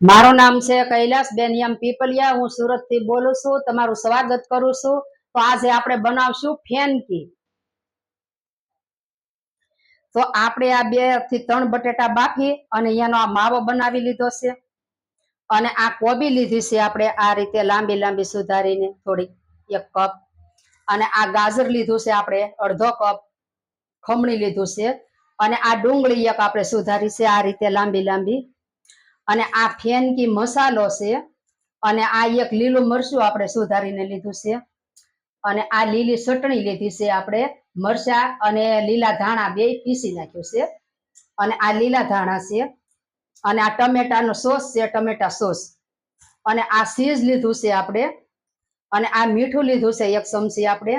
મારું નામ છે કૈલાસ બેન એમ પીપલિયા. હું સુરતથી બોલું છું. તમારું સ્વાગત કરું છું. તો આજે આપણે બનાવશું ફેનકી. તો આપણે આ બેથી ત્રણ બટેટા બાફી અને એનો આ માવો બનાવી લીધો છે. અને આ કોબી લીધી છે આપણે આ રીતે લાંબી લાંબી સુધારીને થોડી એક કપ. અને આ ગાજર લીધું છે આપણે અડધો કપ. ખમણી લીધું છે. અને આ ડુંગળી એક આપણે સુધારી છે આ રીતે લાંબી લાંબી. અને આ ફેનકી મસાલો છે અને આ એક લીલું મરચું આપણે સુધારીને લીધું છે. અને આ લીલી ચટણી લીધી છે આપણે મરચા અને લીલા ધાણા બે પીસી નાખ્યું છે. અને આ લીલા ધાણા છે અને આ ટમેટાનો સોસ છે, ટમેટા સોસ. અને આ સીઝ લીધું છે આપણે. અને આ મીઠું લીધું છે એક ચમચી આપણે.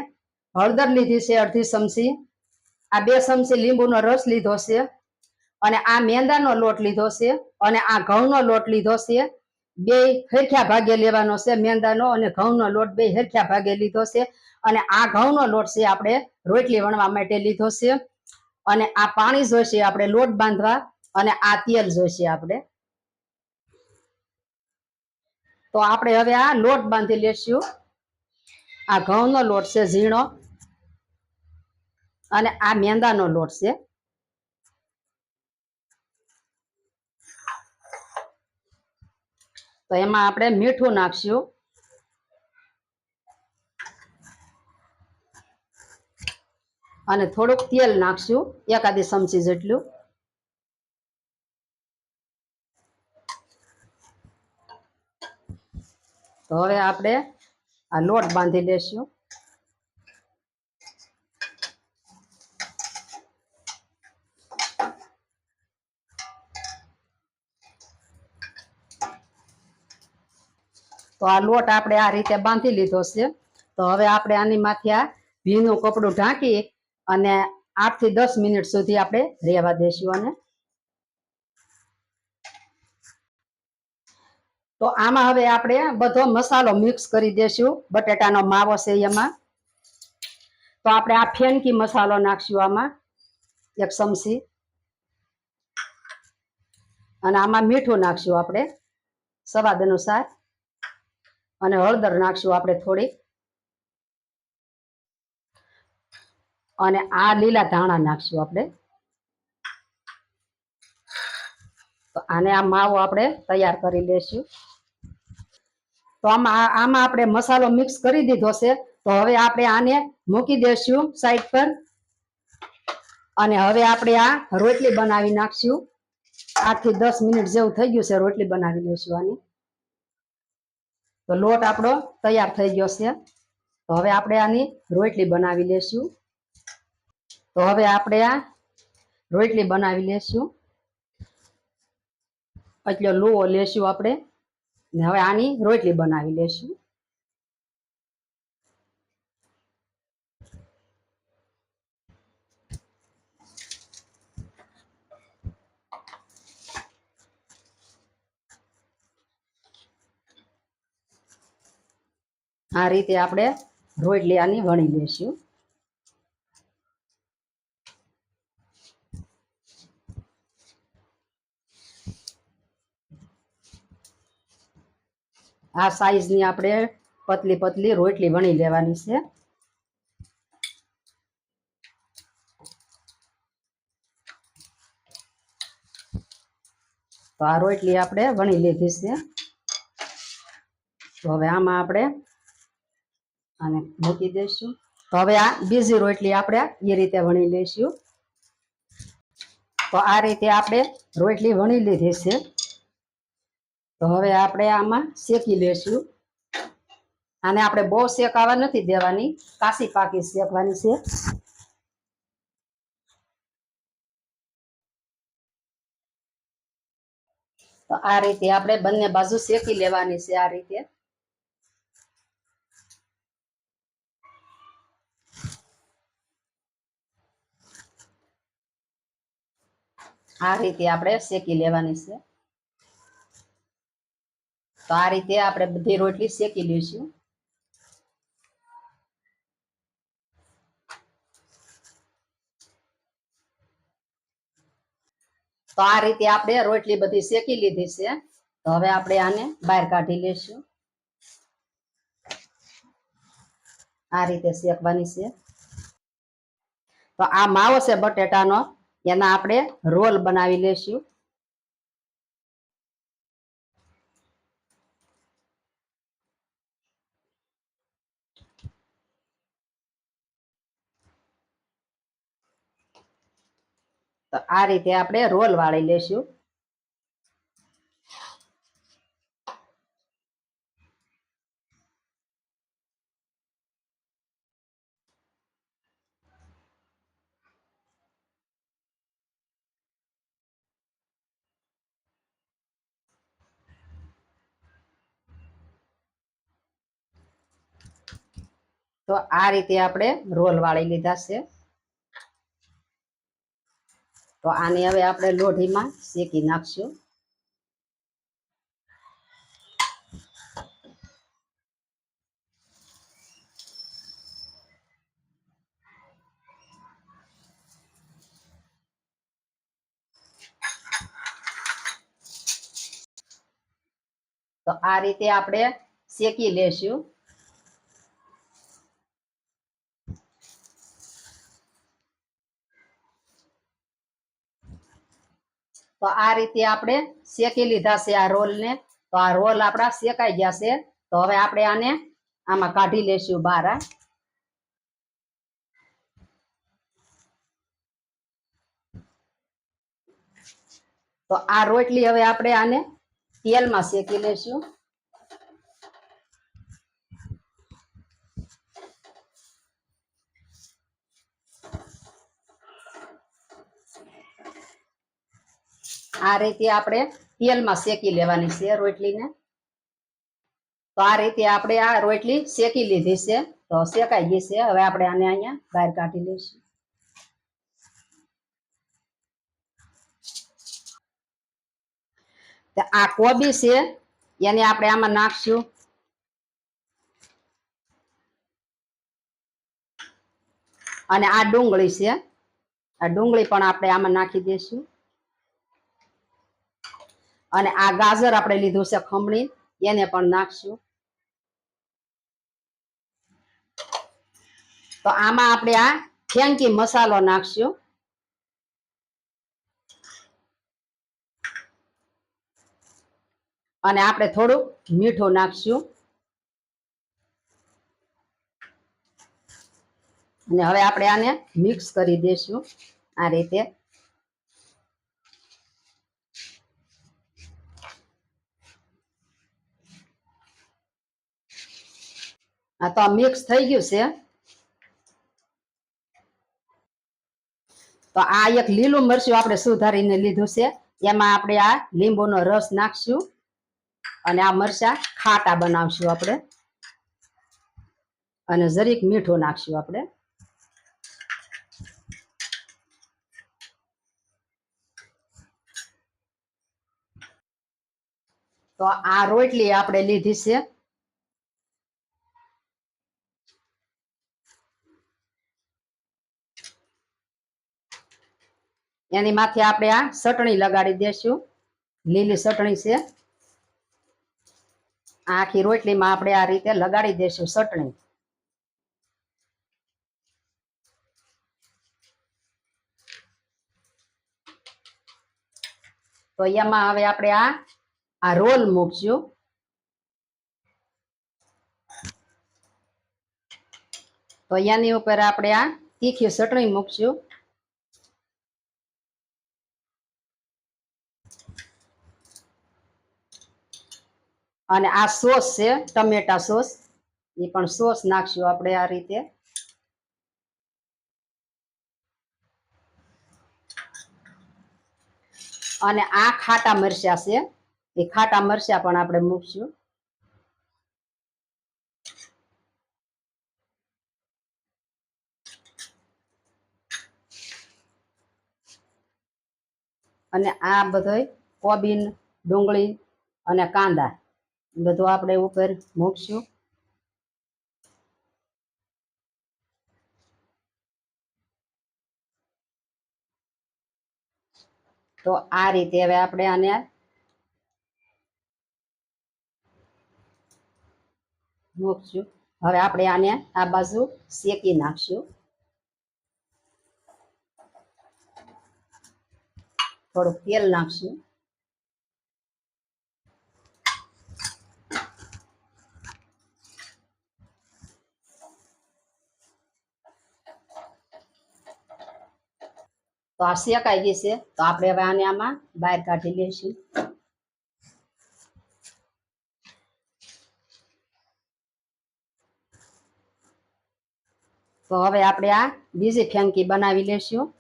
હળદર લીધી છે અડધી ચમચી. આ બે ચમચી લીંબુનો રસ લીધો છે. અને આ મેંદાનો લોટ લીધો છે અને આ ઘઉંનો લોટ લીધો છે. બે હરખ્યા ભાગે લેવાનો છે મેંદાનો અને ઘઉંનો લોટ બે હરખ્યા ભાગે લીધો છે. અને આ ઘઉંનો લોટ છે આપણે રોટલી વણવા માટે લીધો છે. અને આ પાણી જોઈશે આપણે લોટ બાંધવા અને આ તેલ જોઈશે આપણે. તો આપણે હવે આ લોટ બાંધી લેશું. આ ઘઉંનો લોટ છે ઝીણો અને આ મેંદાનો લોટ છે. તો એમાં આપણે મીઠું નાખશું. અને થોડુંક તેલ નાખશું એકાદી ચમચી જેટલું. તો હવે આપણે આ લોટ બાંધી લેશું. તો આ લોટ આપણે આ રીતે બાંધી લીધો છે. તો હવે આપણે આની માથે આ ભીનું કપડું ઢાંકી અને આઠથી દસ મિનિટ સુધી આપણે રહેવા દેશું અને તો આમાં હવે આપણે બધો મસાલો મિક્સ કરી દેશું. બટેટાનો માવો છે એમાં. તો આપણે આ ફેનકી મસાલો નાખશું આમાં, એક ચમચી. અને આમાં મીઠું નાખશું આપણે, સ્વાદ અનુસાર. અને હળદર નાખશું આપણે થોડી. અને આ લીલા ધાણા નાખશું આપણે. તો આને આ માવો આપણે તૈયાર કરી લેશું. તો આમાં આમાં આપણે મસાલો મિક્સ કરી દીધો છે. તો હવે આપણે આને મૂકી દેશું સાઈડ પર. અને હવે આપણે આ રોટલી બનાવી નાખશું. આઠથી દસ મિનિટ જેવું થઈ ગયું છે રોટલી બનાવી લઈશું આની. તો લોટ આપણો તૈયાર થઈ ગયો છે. તો હવે આપણે આની રોટલી બનાવી લેશું. તો હવે આપણે આ રોટલી બનાવી લેશું. એટલે લોવો લેશું આપણે. ને હવે આની રોટલી બનાવી લેશું. આ રીતે આપણે રોટલી આની વણી લેશું. આ સાઈઝની આપણે પતલી પતલી રોટલી વણી લેવાની છે. તો આ રોટલી આપણે વણી લીધી છે. તો હવે આમાં આપણે આને મૂકી દઈશું. તો હવે આ બીજી રોટલી આપણે એ રીતે વણી લઈશું. તો આ રીતે આપણે રોટલી વણી લીધી છે. તો હવે આપણે આમાં શેકી લેશું આને આપણે બહુ શેકાવા નથી દેવાની કાશી પાકી શેકવાની છે. તો આ રીતે આપણે બંને બાજુ શેકી લેવાની છે આ રીતે. આ રીતે આપણે શેકી લેવાની છે. તો આ રીતે આપણે બધી રોટલી શેકી લઈશું. તો આ રીતે આપણે રોટલી બધી શેકી લીધી છે. તો હવે આપણે આને બહાર કાઢી લેશું આ રીતે શેકવાની છે. તો આ માવો છે બટેટાનો. એના આપણે રોલ બનાવી લેશું. તો આ રીતે આપણે રોલ વાળી લેશું. તો આ રીતે આપણે રોલ વાળી લીધા છે. તો આને હવે આપણે લોઢીમાં શેકી નાખશું. તો આ રીતે આપણે શેકી લેશું. તો આ રીતે આપણે શેકી લીધા છે આ રોલ ને તો આ રોલ આપણા શેકાઈ ગયા છે. તો હવે આપણે આને આમાં કાઢી લેશું બહાર. તો આ રોટલી હવે આપણે આને તેલમાં શેકી લેશું. આ રીતે આપણે તેલમાં શેકી લેવાની છે રોટલીને. તો આ રીતે આપણે આ રોટલી શેકી લીધી છે. તો શેકાઈ ગઈ છે. હવે આપણે આને અહીંયા બહાર કાઢી લઈશું. આ કોબી છે. એને આપણે આમાં નાખશું. અને આ ડુંગળી છે. આ ડુંગળી પણ આપણે આમાં નાખી દઈશું. અને આ ગાજર આપણે લીધું છે ખમણી. એને પણ નાખશું. તો આમાં આપણે આ ફેંકી મસાલો નાખશું. અને આપણે થોડું મીઠું નાખશું. અને હવે આપણે આને મિક્સ કરી દઈશું આ રીતે. આ તો આ મિક્સ થઈ ગયું છે. તો આ એક લીલું મરચું આપણે સુધારીને લીધું છે. એમાં આપણે આ લીંબુનો રસ નાખશું અને આ મરચા ખાટા બનાવશું આપણે. અને જરીક મીઠું નાખશું આપણે. તો આ રોટલી આપણે લીધી છે. એની માથે આપણે આ ચટણી લગાડી દેશું. લીલી ચટણી છે. આખી રોટલીમાં આપણે આ રીતે લગાડી દેશું ચટણી. તો એમાં હવે આપણે આ આ રોલ મૂકશું. તો એની ઉપર આપણે આ તીખી ચટણી મૂકશું. અને આ સોસ છે, ટમેટા સોસ. એ પણ સોસ નાખશું આપણે આ રીતે. અને આ ખાટા મરચા છે, એ ખાટા મરચા પણ આપણે મૂકશું. અને આ બધો કોબીન, ડુંગળી અને કાંદા. બધું આપણે ઉપર મૂકશું. તો આ રીતે હવે આપણે આને મૂકશું. હવે આપણે આને આ બાજુ શેકી નાખશું. થોડુંક તેલ નાખશું. તો આ શેકાઈ ગઈ છે. તો આપણે હવે આને આમાં બહાર કાઢી લઈશું. તો હવે આપણે આ બીજી ફેંકી બનાવી લેશું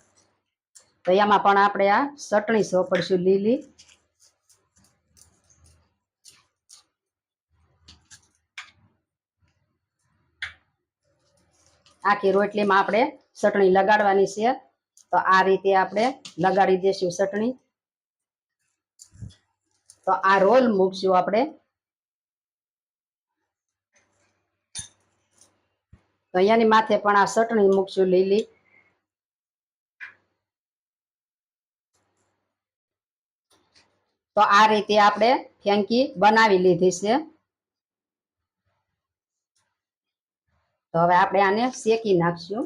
તો એમાં પણ આપણે આ ચટણી સોપડશું લીલી. આખી રોટલીમાં આપણે ચટણી લગાડવાની છે. તો આ રીતે આપણે લગાડી દેશું ચટણી. તો આ રોલ મૂકશું આપણે. તો અહીંયાની માથે પણ આ ચટણી મૂકશું લીલી. તો આ રીતે આપણે ફેંકી બનાવી લીધી છે. તો હવે આપણે આને શેકી નાખશું.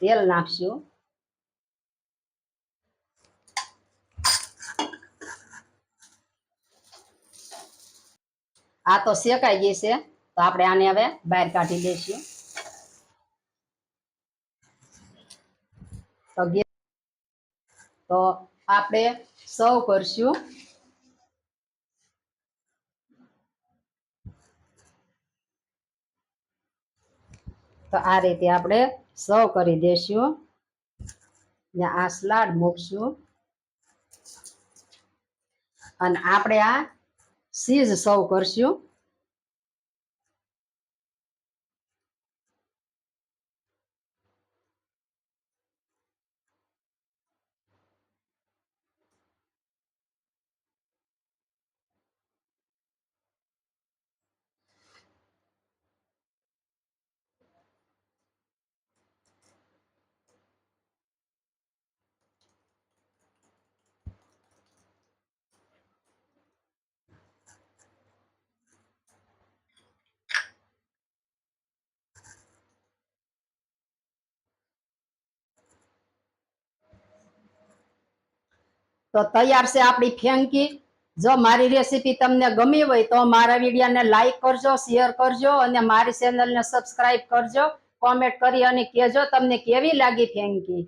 તેલ નાખશું. આ તો શેકાઈ ગઈ છે, તો આપણે આને હવે બહાર કાઢી લઈશું. તો તો આપણે સર્વ કરશું. તો આ રીતે આપણે સર્વ કરી દેશું. ને આ સલાડ મૂકશું. અને આપણે આ સીઝ સર્વ કરશું. તો તૈયાર છે આપણી ફેંકી. જો મારી રેસીપી તમને ગમી હોય તો મારા વિડીયોને લાઈક કરજો શેર કરજો અને મારી ચેનલને સબસ્ક્રાઇબ કરજો. કોમેન્ટ કરી અને કહેજો તમને કેવી લાગી ફેંકી.